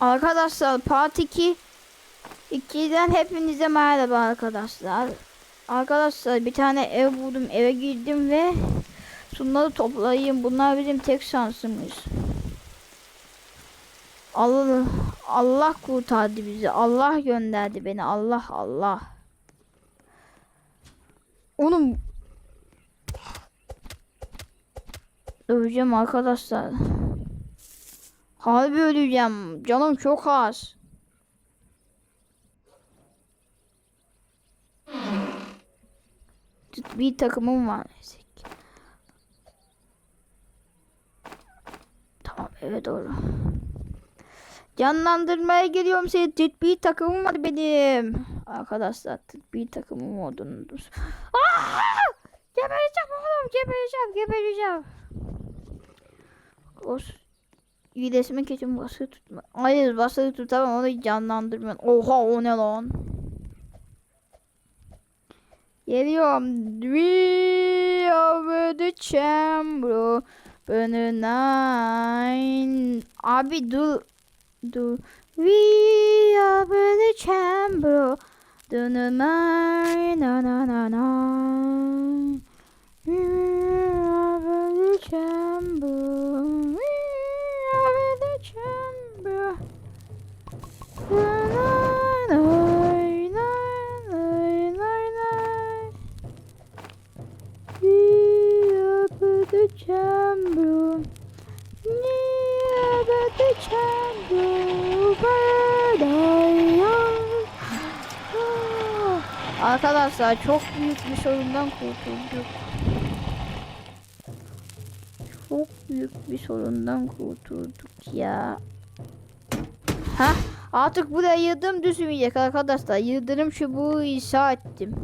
Arkadaşlar Part 2 2'den hepinize merhaba arkadaşlar. Arkadaşlar bir tane ev buldum eve girdim ve şunları toplayayım. Bunlar bizim tek şansımız. Allah Allah kurtardı bizi. Allah gönderdi beni. Allah Allah. Oğlum Öleceğim arkadaşlar. Harbi öleceğim. Canım çok az. Bir takımım var. Tamam eve doğru. Canlandırmaya geliyorum seni. Bir takımım var benim. Arkadaşlar bir takımım olduğunu. Aa! Gebereceğim oğlum gebereceğim gebereceğim. O İyilesime keçim basılı tutma. Hayır basılı tutamam onu canlandırmıyorum. Oha o ne lan? Geliyorum. We are the chamber. Bana nine. Abi dur. Dur. We are the chamber. Bana nine. Na na na na. We are the chamber. Arkadaşlar çok büyük bir sorundan kurtulduk. Çok büyük bir sorundan kurtulduk ya. Ha? Artık buraya yıldırım düşmeyecek arkadaşlar. Yıldırım çubuğu inşa ettim.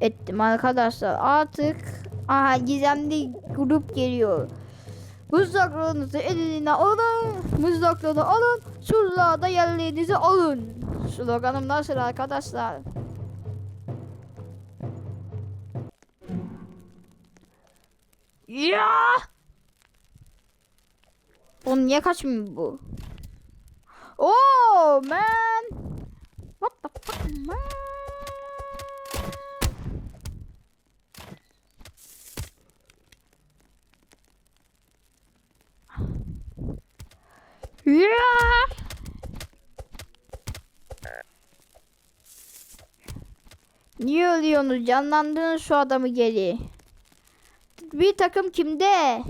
Ettim arkadaşlar. Artık aha gizemli grup geliyor. Mızraklarınızı eline alın. Mızrakları alın. Şuralarda yerlerinizi alın. Sloganım nasıl arkadaşlar? Ya! Oğlum niye kaçmıyor bu? Oh man! What the fuck man? Ya! Niye ölüyorsunuz? Canlandırın şu adamı geri. Bir takım kimde?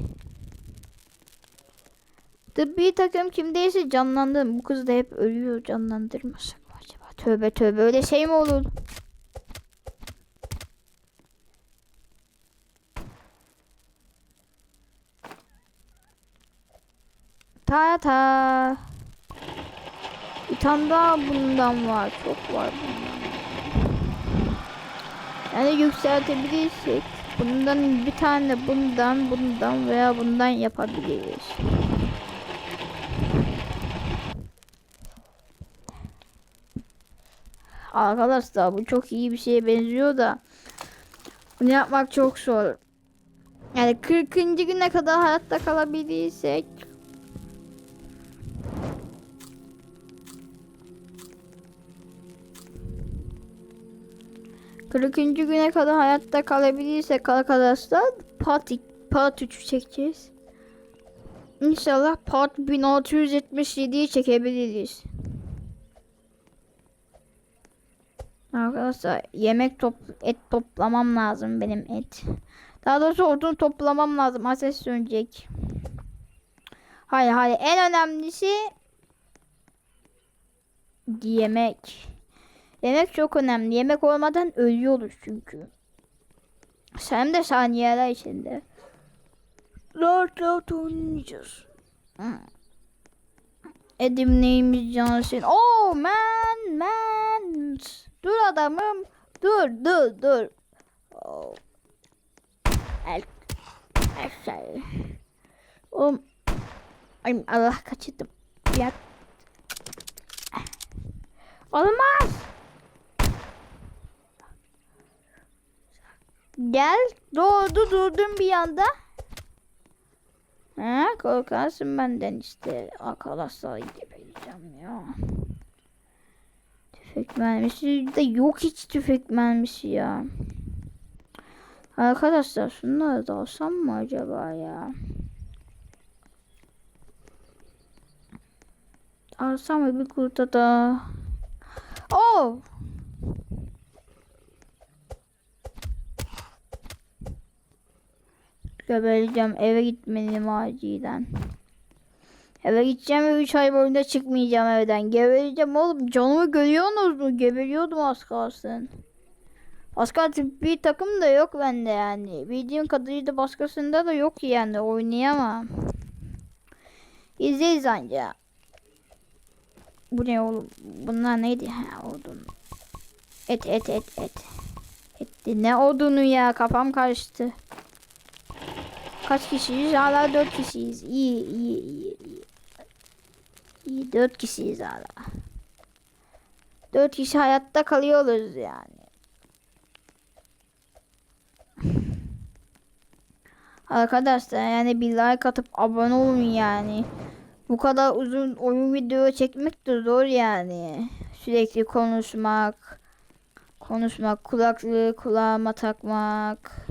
Tıbbi takım kimdeyse canlandırın. Bu kız da hep ölüyor canlandırmasak mı acaba? Tövbe tövbe öyle şey mi olur? Ta ta. Bir tane daha bundan var. Çok var bundan. Yani yükseltebilirsek bundan bir tane bundan bundan veya bundan yapabiliriz. Arkadaşlar bu çok iyi bir şeye benziyor da bunu yapmak çok zor. Yani 40. güne kadar hayatta kalabilirsek Kırkıncı güne kadar hayatta kalabilirsek arkadaşlar part, part 3'ü çekeceğiz. İnşallah part 1677'yi çekebiliriz. Arkadaşlar yemek top et toplamam lazım benim et. Daha doğrusu odun toplamam lazım. Ateş sönecek. Hayır hayır en önemlisi yemek. Yemek çok önemli. Yemek olmadan ölüyoruz çünkü. Sen de saniyeler içinde. Lord Lord oynayacağız. Hmm. Edim neyimiz Johnson. Oh man man. Dur adamım. Dur dur dur. Oh. El. El. Oğlum. Ay Allah kaçırdım. Ya. Olmaz. Gel. Doğdu durdum bir anda. Ha, korkarsın benden işte. Arkadaşlar gebereceğim ya. Tüfek mermisi de yok hiç tüfek mermisi ya. Arkadaşlar şunları da alsam mı acaba ya? Alsam mı bir kurta da? Oh! Gebereceğim. Eve gitmeliyim acilen. Eve gideceğim ve 3 ay boyunca çıkmayacağım evden. Gebereceğim oğlum. Canımı görüyorsunuz mu? Geberiyordum az kalsın. Başka bir takım da yok bende yani. Bildiğim kadarıyla başkasında da yok yani. Oynayamam. İzleyiz anca. Bu ne oğlum? Bunlar neydi? Ha odun. Et et et et. Etti. Ne odunu ya? Kafam karıştı. Kaç kişiyiz? Hala dört kişiyiz. İyi iyi iyi iyi. İyi dört kişiyiz hala. Dört kişi hayatta kalıyoruz yani. Arkadaşlar yani bir like atıp abone olun yani. Bu kadar uzun oyun video çekmek de zor yani. Sürekli konuşmak. Konuşmak, kulaklığı kulağıma takmak.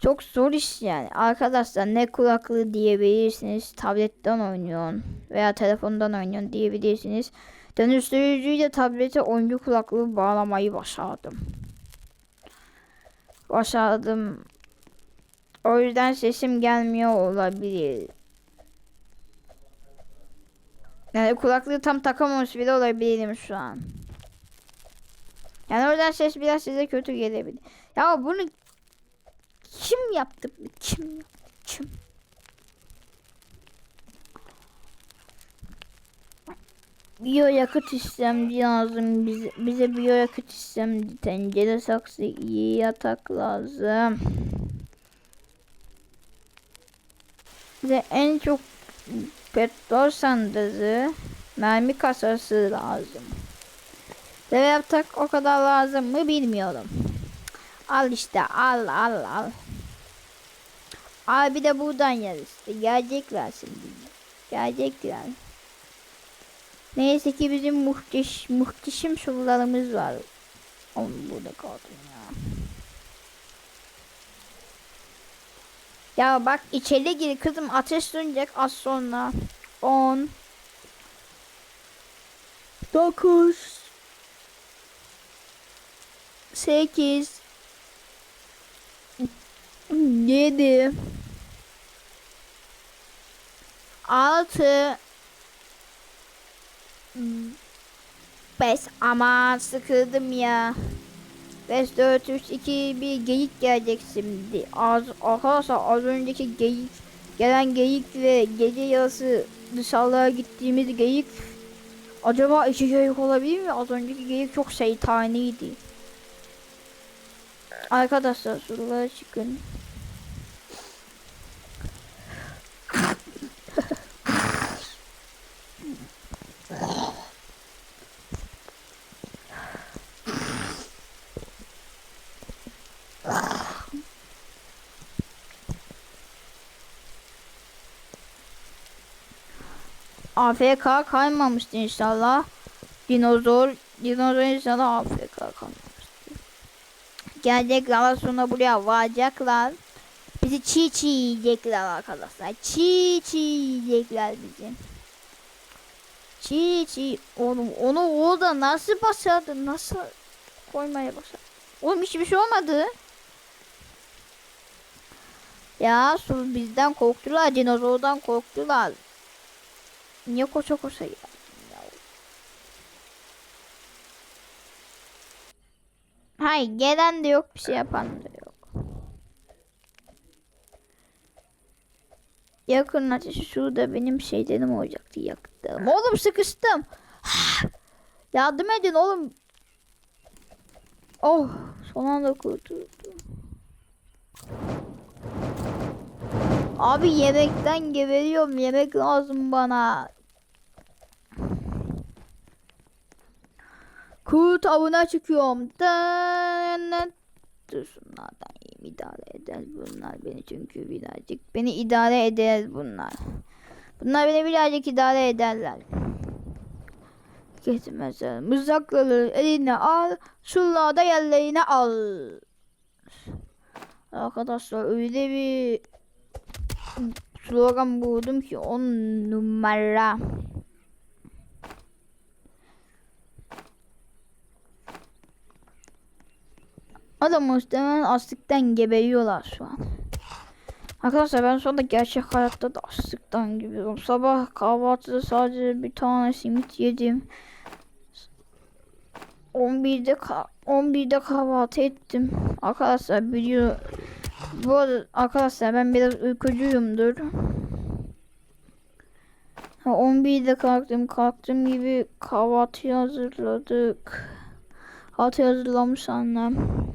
Çok zor iş yani. Arkadaşlar ne kulaklığı diyebilirsiniz. Tabletten oynuyorsun veya telefondan oynuyorsun diyebilirsiniz. Dönüştürücüyle tablete oyuncu kulaklığı bağlamayı başardım. Başardım. O yüzden sesim gelmiyor olabilir. Yani kulaklığı tam takamamış bile olabilirim şu an. Yani oradan ses biraz size kötü gelebilir. Ya bunu kim yaptı? Kim yaptı? Kim? Biyoyakıt işlemci lazım bize, bize biyoyakıt işlemci tencere saksı iyi yatak lazım. Bize en çok petrol sandığı mermi kasası lazım. Ve yatak o kadar lazım mı bilmiyorum. Al işte al al al. Al bir de buradan yer işte. Gelecekler şimdi. Gelecekler. Neyse ki bizim muhteş, muhteşem sorularımız var. Oğlum burada kaldım ya. Ya bak içeri gir kızım ateş sönecek az sonra. 10 9 8 7 6 5 ama sıkıldım ya. 5 4 3 2 1 geyik gelecek şimdi. Az arkadaşlar az önceki geyik gelen geyik ve gece yarısı dışarıya gittiğimiz geyik acaba iki geyik olabilir mi? Az önceki geyik çok şeytaniydi. Arkadaşlar sorulara çıkın. AFK kaymamıştı inşallah. Dinozor, dinozor inşallah AFK kalmamıştı. Gelecekler sonra buraya varacaklar. Bizi çiğ çiğ yiyecekler arkadaşlar. Çiğ çiğ yiyecekler bizi. Çiğ çiğ. Oğlum onu orada nasıl başardı? Nasıl koymaya başardı? Oğlum hiçbir şey olmadı. Ya su bizden korktular. Dinozordan korktular. Niye koşa koşa ya? Hayır gelen de yok bir şey yapan da yok. Yakın ateşi şurada benim şeylerim olacaktı yaktım. Oğlum sıkıştım. Yardım edin oğlum. Oh son anda kurtuldum. Abi yemekten geberiyorum. Yemek lazım bana. Kurt avına çıkıyorum. Dur şunlardan yiyeyim. idare eder bunlar beni çünkü birazcık beni idare eder bunlar. Bunlar beni birazcık idare ederler. Geçmezler. Mızrakları eline al, şunları da yerlerine al. Arkadaşlar öyle bir slogan buldum ki on numara. Adam muhtemelen açlıktan geberiyorlar şu an. Arkadaşlar ben sonunda gerçek hayatta da açlıktan geberiyorum. Sabah kahvaltıda sadece bir tane simit yedim. 11'de ka- 11'de kahvaltı ettim. Arkadaşlar biliyor bu arada arkadaşlar ben biraz uykucuyumdur. Ha, 11'de kalktım. Kalktığım gibi kahvaltı hazırladık. Kahvaltı hazırlamış annem.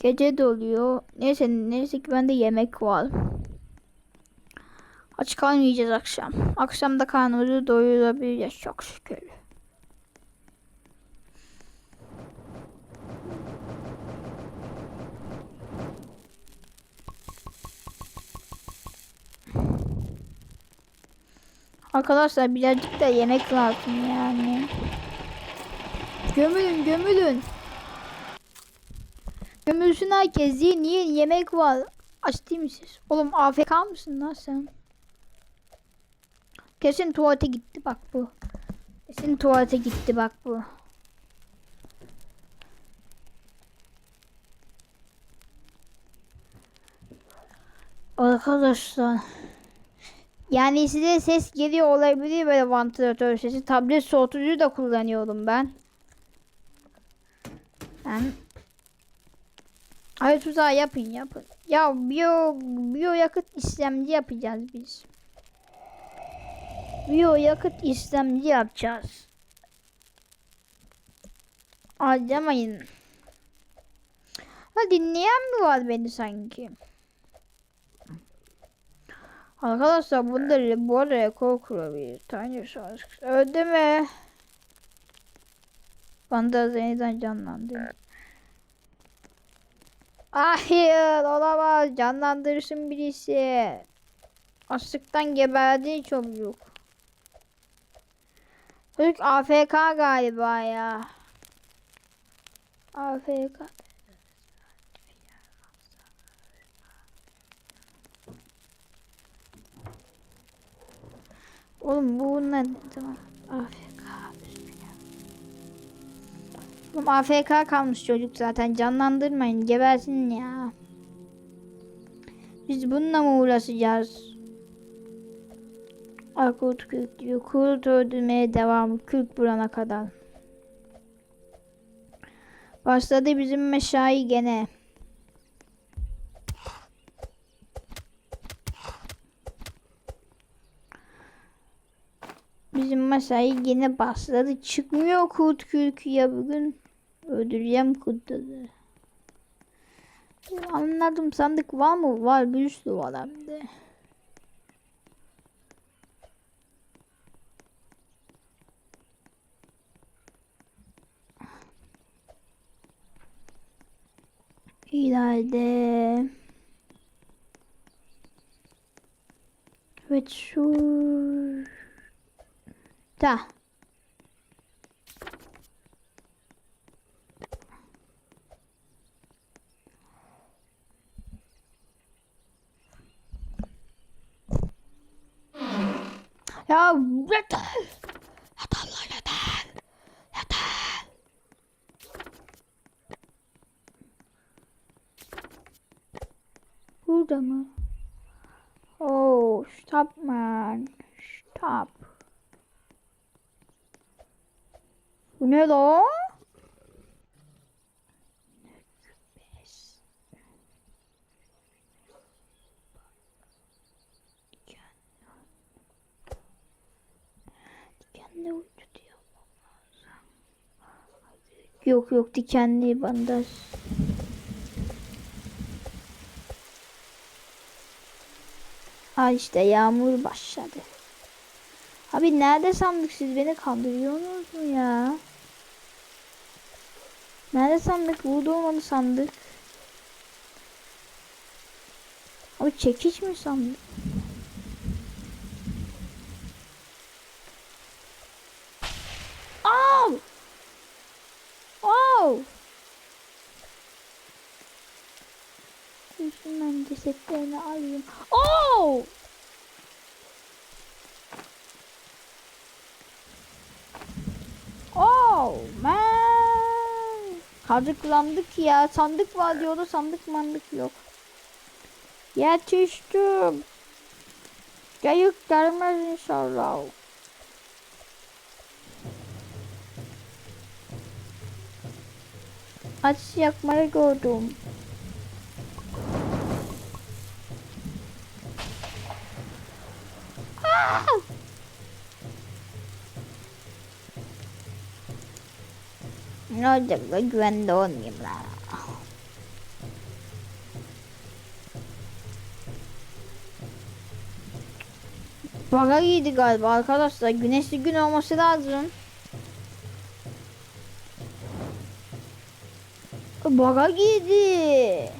Gece de oluyor. Neyse neyse ki bende yemek var. Aç kalmayacağız akşam. Akşam da karnımızı doyurabiliriz çok şükür. Arkadaşlar birazcık da yemek lazım yani. Gömülün gömülün. Gömülsün herkes yiyin yiyin yemek var. Aç değil misiniz? Oğlum AFK mısın lan sen? Kesin tuvalete gitti bak bu. Kesin tuvalete gitti bak bu. Arkadaşlar. Yani size ses geliyor olabilir böyle vantilatör sesi. Tablet soğutucu da kullanıyorum ben. Ben Ay tuzağı yapın yapın. Ya biyo, biyo yakıt işlemci yapacağız biz. Biyo yakıt işlemci yapacağız. Harcamayın. Ha dinleyen mi var beni sanki? Arkadaşlar bunları bu arada rekor kurabilir. Tane şarkı. Öldü mü? Banda yeniden canlandı. Hayır olamaz. Canlandırsın birisi. Açlıktan geberdi çocuk. Çocuk AFK galiba ya. AFK. Oğlum bu ne? Tamam. AFK. Oğlum AFK kalmış çocuk zaten. Canlandırmayın. Gebersin ya. Biz bununla mı uğraşacağız? Akut kürk diyor. Kurt öldürmeye devam. Kürk burana kadar. Başladı bizim meşai gene. Bizim mesai yine başladı. Çıkmıyor kurt kürkü ya bugün. Öldüreceğim kurtları. Anladım sandık var mı? Var bir sürü var hem de. İleride. Evet şu. Da. Ya yeter. Yeter lan yeter. Yeter. Burada mı? Oh, stop man. Stop. Bu ne lan? Dikenli ucu diyor. Yok yok dikenli bandaj. Aa işte yağmur başladı. Abi nerede sandık siz beni kandırıyorsunuz mu ya? Nerede sandık? Burada olmalı sandık. O çekiç mi sandım? Au! Au! Şundan cesetlerini alayım. Au! Oh man. Kazıklandık ya. Sandık var diyordu. Sandık mandık yok. Yetiştim. Gayık gelmez inşallah. Ateş yakmayı gördüm. Ah! Ne olacak la güvende olmayayım la. Baga giydi galiba arkadaşlar. Güneşli gün olması lazım. Baga giydi.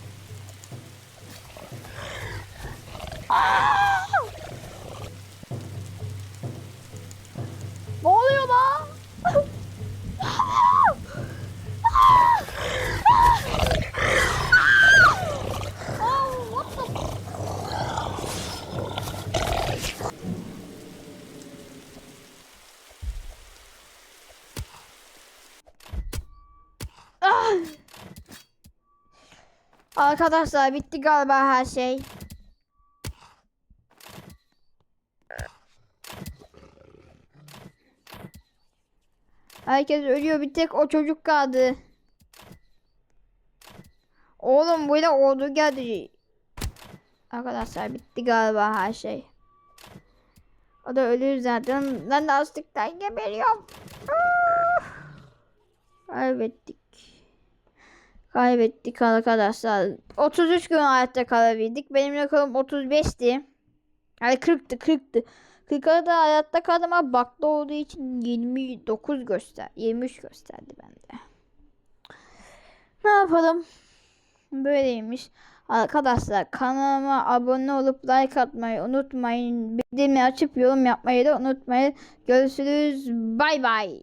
Arkadaşlar bitti galiba her şey. Herkes ölüyor bir tek o çocuk kaldı. Oğlum burada ordu geldi. Arkadaşlar bitti galiba her şey. O da ölür zaten. Ben de açlıktan geberiyorum. Ah! Kaybettik. Kaybettik arkadaşlar. 33 gün hayatta kalabildik. Benim rekorum 35'ti. Yani 40'tı 40'tı. 40'a da hayatta kaldım ama baklı olduğu için 29 göster. 23 gösterdi bende. Ne yapalım? Böyleymiş. Arkadaşlar kanalıma abone olup like atmayı unutmayın. Bildirimleri açıp yorum yapmayı da unutmayın. Görüşürüz. Bay bay.